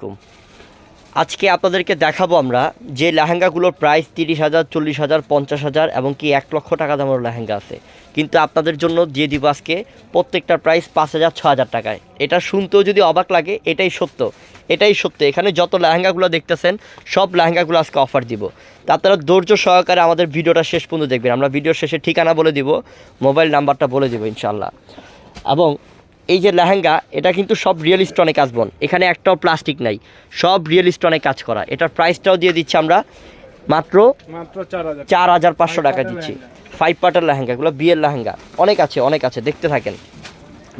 আলাইকুম। আজকে আপনাদেরকে দেখাবো আমরা যে লেহেঙ্গাগুলোর প্রাইস তিরিশ হাজার, চল্লিশ হাজার, পঞ্চাশ হাজার এবং কি এক লক্ষ টাকা দামের লেহেঙ্গা আছে। কিন্তু আপনাদের জন্য দিয়ে দিব আজকে প্রত্যেকটার প্রাইস পাঁচ হাজার ছ হাজার টাকায়। এটা শুনতেও যদি অবাক লাগে, এটাই সত্য। এটাই সত্য। এখানে যত লেহেঙ্গাগুলো দেখতেছেন, সব লেহেঙ্গাগুলো আজকে অফার দিব। তা আপনারা ধৈর্য সহকারে আমাদের ভিডিওটা শেষ পর্যন্ত দেখবেন। আমরা ভিডিওর শেষে ঠিকানা বলে দিব মোবাইল নাম্বারটা বলে দিব ইনশাল্লাহ এবং এই যে লেহেঙ্গা এটা কিন্তু সব রিয়েল স্টোনে কাজ বোন। এখানে একটাও প্লাস্টিক নাই। সব রিয়েল স্টোনে কাজ করা। এটার প্রাইসটাও দিয়ে দিচ্ছি আমরা মাত্র মাত্র চার হাজার। পাঁচশো টাকা দিচ্ছি। ফাইভ পার্টের লেহেঙ্গাগুলো বিয়ের লেহেঙ্গা। অনেক আছে অনেক আছে দেখতে থাকেন।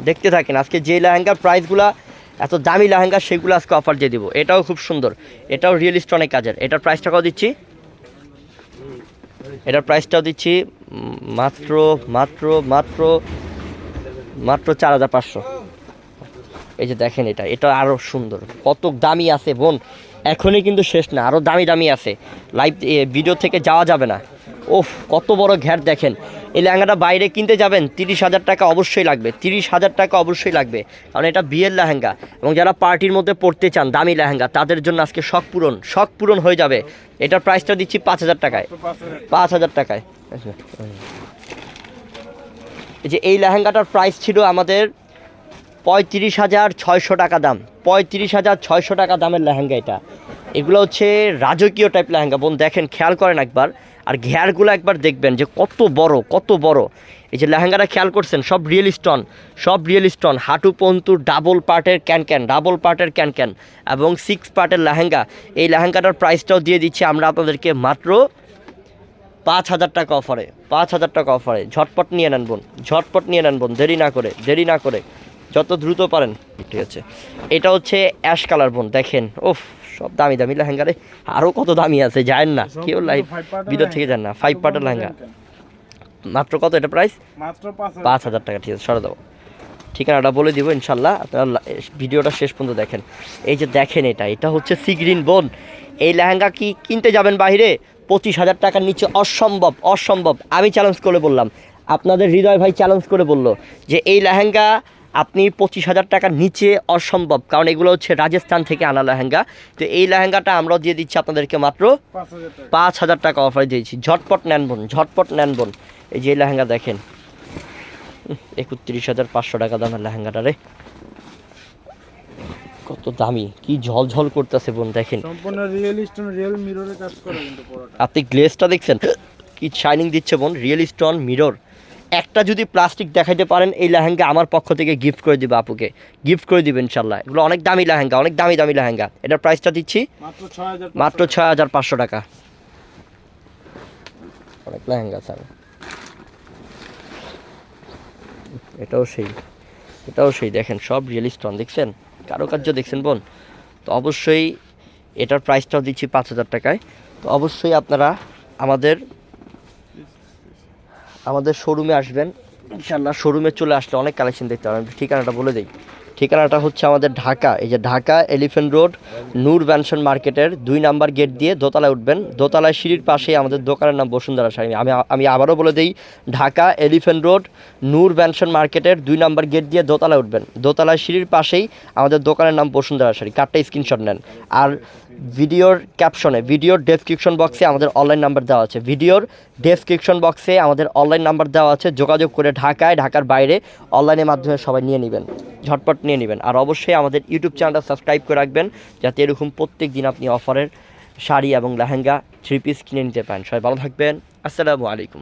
দেখতে থাকেন আজকে যে লেহেঙ্গার প্রাইসগুলো এত দামি লেহেঙ্গা সেগুলো আজকে অফার দিয়ে দিব। এটাও খুব সুন্দর। এটাও রিয়েল স্টোনে কাজের। এটার প্রাইসটাও দিচ্ছি। এটার প্রাইসটাও দিচ্ছি মাত্র মাত্র মাত্র মাত্র চার হাজার পাঁচশো। এই যে দেখেন এটা এটা আরও সুন্দর। কত দামি আছে বোন। এখনই কিন্তু শেষ না আরও দামি দামি আছে। লাইভ ভিডিও থেকে যাওয়া যাবে না। ওফ কত বড় ঘ্যাট দেখেন। এই লেহেঙ্গাটা বাইরে কিনতে যাবেন তিরিশ হাজার টাকা অবশ্যই লাগবে তিরিশ হাজার টাকা অবশ্যই লাগবে। কারণ এটা বিয়ের লেহেঙ্গা এবং যারা পার্টির মধ্যে পড়তে চান দামি লেহেঙ্গা তাদের জন্য আজকে শখ পূরণ শখ পূরণ হয়ে যাবে। এটার প্রাইসটা দিচ্ছি পাঁচ হাজার টাকায়। পাঁচ হাজার টাকায়। এই যে এই লেহেঙ্গাটার প্রাইস ছিল আমাদের পঁয়ত্রিশ হাজার ছয়শো টাকা দাম। পঁয়ত্রিশ হাজার ছয়শো টাকা দামের লেহেঙ্গা এটা। এগুলো হচ্ছে রাজকীয় টাইপ লেহেঙ্গা। বোন, দেখেন, খেয়াল করেন একবার। আর ঘেয়ারগুলো একবার দেখবেন যে কত বড় কত বড়। এই যে লেহেঙ্গাটা খেয়াল করছেন? সব রিয়েল স্টোন সব রিয়েল স্টোন হাঁটু পন্তুর ডাবল পার্টের ক্যান ক্যান ডাবল পার্টের ক্যান ক্যান এবং সিক্স পার্টের লেহেঙ্গা। এই লেহেঙ্গাটার প্রাইসটাও দিয়ে দিচ্ছি আমরা আপনাদেরকে মাত্র পাঁচ হাজার টাকা অফারে পাঁচ হাজার টাকা অফারে। ঝটপট নিয়ে নেন বোন ঝটপট নিয়ে নেন বোন দেরি না করে দেরি না করে। যত দ্রুত পারেন ঠিক আছে। এটা হচ্ছে অ্যাশ কালার বোন দেখেন ওফ সব দামি দামি লেহেঙ্গা রে। আরও কত দামি আছে যায় না? কেউ লাইভ five ভিতর থেকে যান না ফাইভ পার্টের লেহেঙ্গা। মাত্র কত এটা প্রাইস মাত্র পাঁচ হাজার টাকা ঠিক আছে সরে দাও। ঠিকানাটা বলে দিব ইনশাল্লাহ। আপনারা ভিডিওটা শেষ পর্যন্ত দেখেন। এই যে দেখেন এটা এটা হচ্ছে সি গ্রিন বোন। এই লেহেঙ্গা কি কিনতে যাবেন বাইরে পঁচিশ হাজার টাকার নিচে অসম্ভব অসম্ভব। আমি চ্যালেঞ্জ করে বললাম। আপনাদের হৃদয় ভাই চ্যালেঞ্জ করে বলল যে এই লেহেঙ্গা আপনি পঁচিশ হাজার টাকার নিচে অসম্ভব কারণ এগুলো হচ্ছে রাজস্থান থেকে আনা লেহেঙ্গা। তো এই লেহেঙ্গাটা আমরাও দিয়ে দিচ্ছি আপনাদেরকে মাত্র পাঁচ হাজার টাকা। অফার দিয়েছি ঝটপট নেন বোন ঝটপট নেন বোন। এই যে লেহেঙ্গা দেখেন। একত্রিশ হাজার পাঁচশো টাকা দামের লেহেঙ্গাটা রে। কত দামি কি ঝলঝল করতেছে বোন দেখেন। সম্পূর্ণ রিয়েল স্টোন রিয়েল মিররে কাজ করে কিন্তু পুরোটা। আপনি গ্লেসটা দেখছেন? কি শাইনিং দিচ্ছে বোন রিয়েল স্টোন মিরর একটা যদি প্লাস্টিক দেখাইতে পারেন এই লেহেঙ্গা আমার পক্ষ থেকে গিফট করে দিবে আপুকে। গিফট করে দিবে ইনশাল্লাহ এগুলো অনেক দামি লেহেঙ্গা অনেক দামি দামি লেহেঙ্গা। এটার প্রাইসটা দিচ্ছি মাত্র ছয় হাজার মাত্র ছয় হাজার পাঁচশো টাকা। অনেক লেহেঙ্গা স্যার এটাও সেই এটাও সেই। দেখেন, সব রিয়েল স্টোন দেখছেন? কারুকার্য দেখছেন বোন? তো অবশ্যই এটার প্রাইসটাও দিচ্ছি পাঁচ হাজার টাকায়। তো অবশ্যই আপনারা আমাদের আমাদের শোরুমে আসবেন। ইনশাল্লাহ শোরুমে চলে আসলে অনেক কালেকশন দেখতে পাবেন ঠিকানাটা বলে দিই। ঠিকানাটা হচ্ছে আমাদের ঢাকা, এই যে Dhaka Elephant Road, Noor Benson মার্কেটের দুই নাম্বার গেট দিয়ে দোতলায় উঠবেন। দোতলায় সিঁড়ির পাশেই আমাদের দোকানের নাম বসুন্ধরা শাড়ি। আমি আমি আবারও বলে দিই, Dhaka Elephant Road, Noor Benson মার্কেটের দুই নাম্বার গেট দিয়ে দোতলায় উঠবেন। দোতলায় সিঁড়ির পাশেই আমাদের দোকানের নাম বসুন্ধরা শাড়ি। কার্ডটা স্ক্রিনশট নেন। আর ভিডিওর ক্যাপশনে, ভিডিওর ডেসক্রিপশন বক্সে আমাদের অনলাইন নাম্বার দেওয়া আছে। ভিডিওর ডেসক্রিপশন বক্সে আমাদের অনলাইন নাম্বার দেওয়া আছে। যোগাযোগ করে ঢাকায়, ঢাকার বাইরে অনলাইনের মাধ্যমে সবাই নিয়ে নেবেন। ঝটপট নিয়ে নেবেন। আর অবশ্যই আমাদের ইউটিউব চ্যানেলটা সাবস্ক্রাইব করে রাখবেন, যাতে এরকম প্রত্যেক দিন আপনি অফারের শাড়ি এবং লেহেঙ্গা থ্রি পিস কিনে নিতে পারেন। সবাই ভালো থাকবেন। আসসালামু আলাইকুম।